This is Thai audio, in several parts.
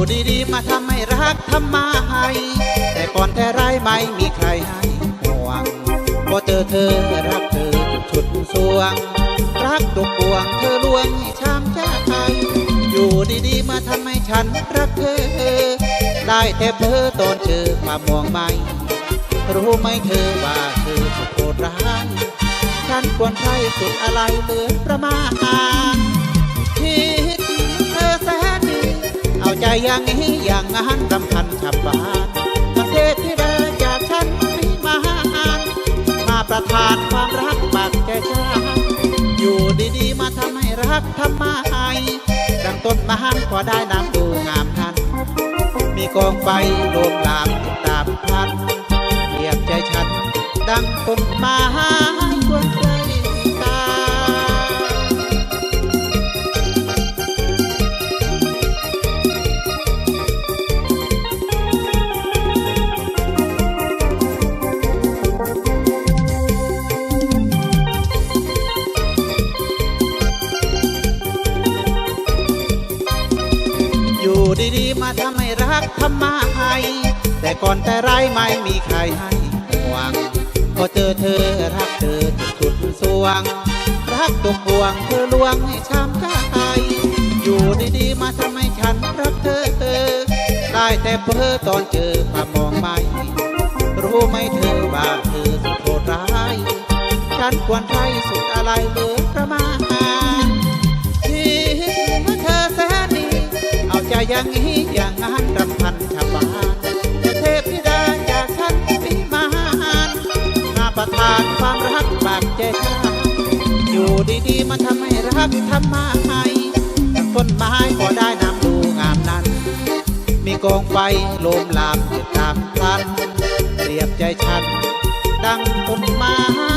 ู่ดีๆ มาทำให้รักทำมาให้แต่ก่อนแต่ไรไม่มีใครให้ห่วงพอเจอเธอรักเธอจุดสวง รักตุกปวงเธอลวงให้ช้ำใจอยู่ดีๆ มาทำให้ฉันรักเธอ ได้แต่เพ้อตอนเจอความมองไม่รู้ไหมเธอว่าเธอสุดโหดร้ายฉันควรใช้สุดอะไรเหลือประมาณคิ ใจอย่างนี้อย่างงานรำพันฉับบานประเทศที่ได้จากฉันมีมาหานมาประทานความรักบากใจฉันอยู่ดีๆ มาทำให้รักทำไมดังต้นไม้พอได้น้ำดูงามทัน มีกองไฟโลมลามติดตามพันเรียกใจฉัน ดังต้นไม้ควร ดีๆ มาทำให้รักทำมาให้แต่ก่อนแต่ไรไม่มีใครให้ห่วงพอเจอเธอรักเธอจุดสุดสวง รักตกห่วงเธอลวงให้ช้ำใจอยู่ดีๆ มาทำให้ฉันรักเธอได้แต่เพ้อตอนเจอความมองไม่รู้ไหมเธอว่าเธอสุดโหดร้าย ฉันควรใช้สุดอะไรเลือางนั้นรำพันชาวบ้านแต่เทพธิดาจากฉันมีมานมาประทานความรักบากใจข้าอยู่ดีๆมาทำให้รักทำมาให้ต้นไม้ก็ได้น้ำดูงามนั้น มีกองไฟโลมลามติดตามพันเรียบใจฉัน ดังต้นไม้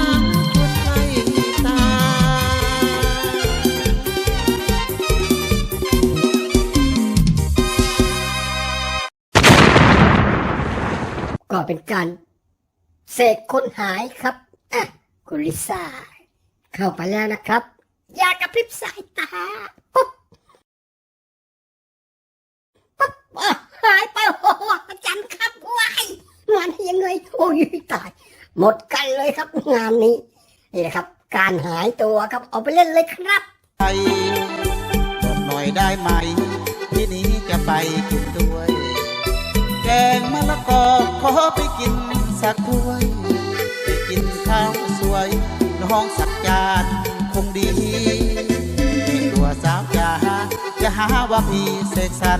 ก็เป็นการเสกคนหายครับอะคุณลิซ่า เข้าไปแล้วนะครับ อย่ากระพริบสายตาปุ๊บปุ๊บหายไปโอ้โหอาจารย์ครับว้ายมาได้ยังไงโอ้ยตาย หมดกันเลยครับงานนี้นี่นะครับ การหายตัวครับเอาไปเล่นเลยครับไปบอกหน่อยได้ไหมที่นี้จะไปกิน งมะละกอขอไปกินสักถ้วย ไปกินข้าวสวยน้องสักจานคงดีไม่กลัวสาวจาจะหาว่าพี่เสกสรร